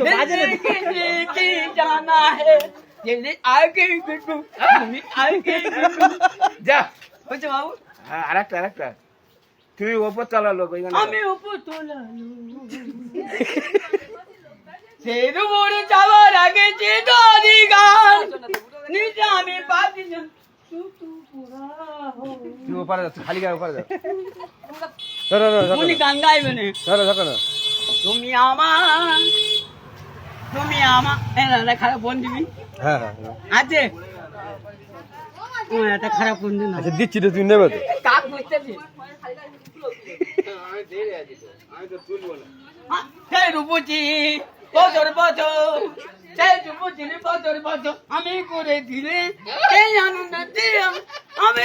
কিছু বাজে জানা হে আগে বাবু? হ্যাঁ আরেকটা আরেকটা। ওপর চালালো আমি ওপর চালালো আগে যে আমি পাবি খালি গায়ে ওপারে যাও ধরো ধরো গান ধরো। তুমি আমার তুমি আমার না না, খারাপ ফোন দিবি হ্যাঁ হ্যাঁ হ্যাঁ। আছে? ও একটা খারাপ ফোন দিন আচ্ছা দিচ্ছি তো তুমি নেবে তো। কাক বুঝতেছি আমি করে দিলে এই আনন্দ দিয়ে আমি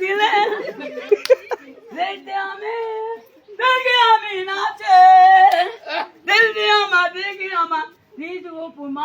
দিলে।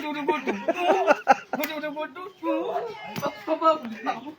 গুটু গুটু টু গুটু গুটু টু বক্ক বাগুন